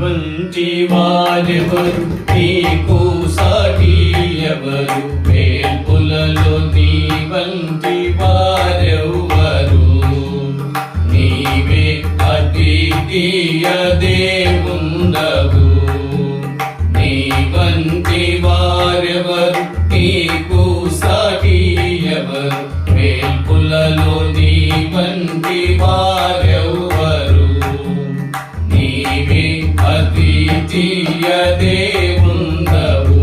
వంటి వారెవరు నీకు సాటి ఎవరు వేల్పులలో నీ వంటి వారు వేల్పులలో నీ వంటి వారెవరు నీవే అద్వితీయ దేవుండవు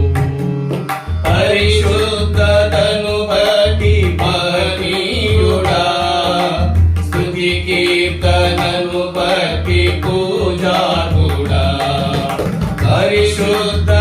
పరిశుద్ధతను బట్టి పనీయుడా స్థుతి కీర్తనను బట్టి పూజాకుడా. పరిశుద్ధ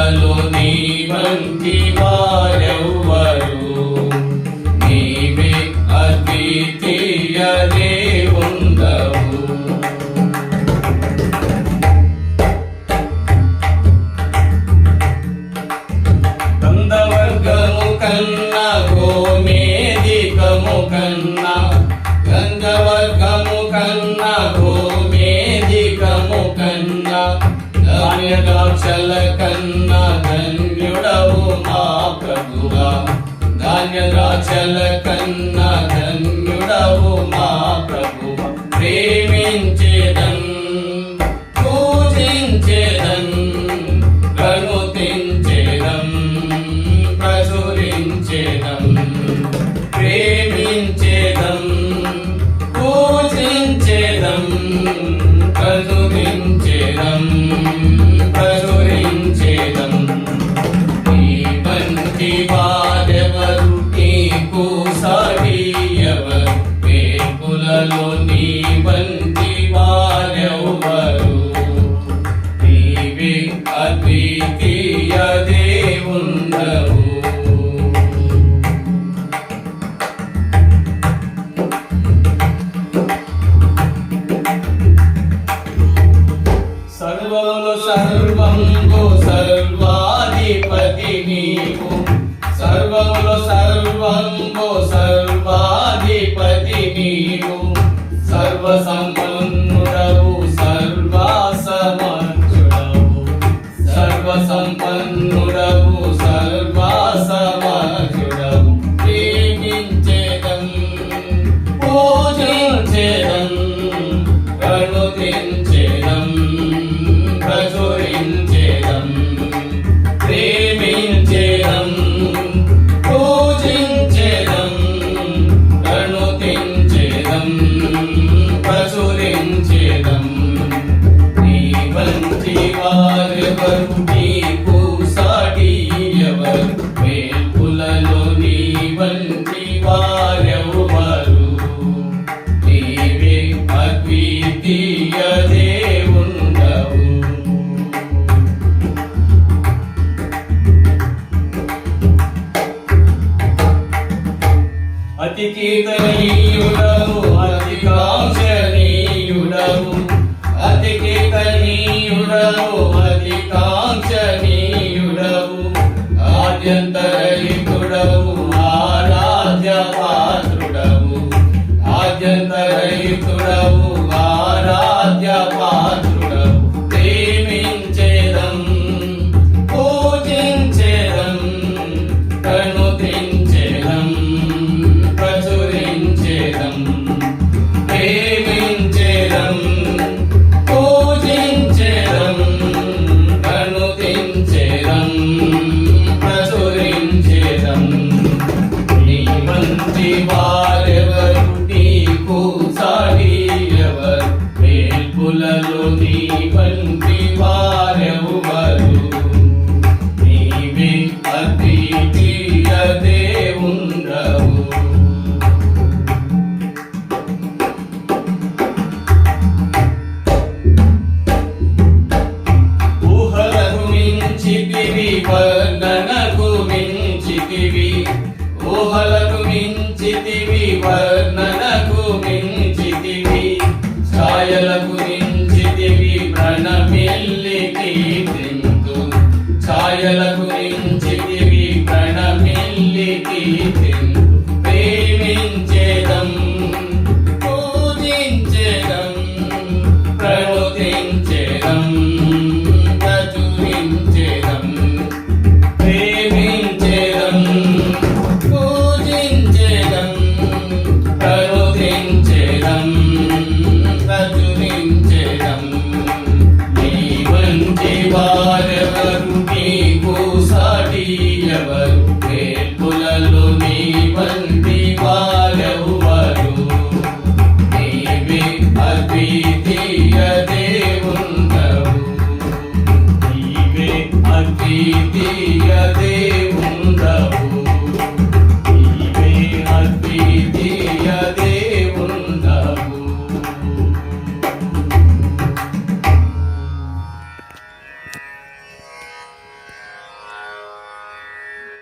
వేల్పులలో నీ వంటి వారెవ్వరు. నీవే అద్వితీయ దేవుండవు గంధవర్గము కన్నా గోమేదికము కన్నా గంధవర్గము కన్నా గోమేదికము కన్నా ధాన్య ధాన్య కన్న ధన్యుడవు మా ప్రభువ. ప్రేమించేదన్ అద్వితీయ దేవుండవు సర్వములు సర్వంగు సర్వాధిపతి నీవు. సర్వములు సర్వంగు సర్వాధిపతి నీవు. ఎవరు నీ వంటి వారెవరు నీవే అద్వితీయ దేవుండవు. అతి కీర్తనీయుడము అతి కాంక్షణీయుడము అతి కీర్తనీయుడము ఊహలకు మించితివి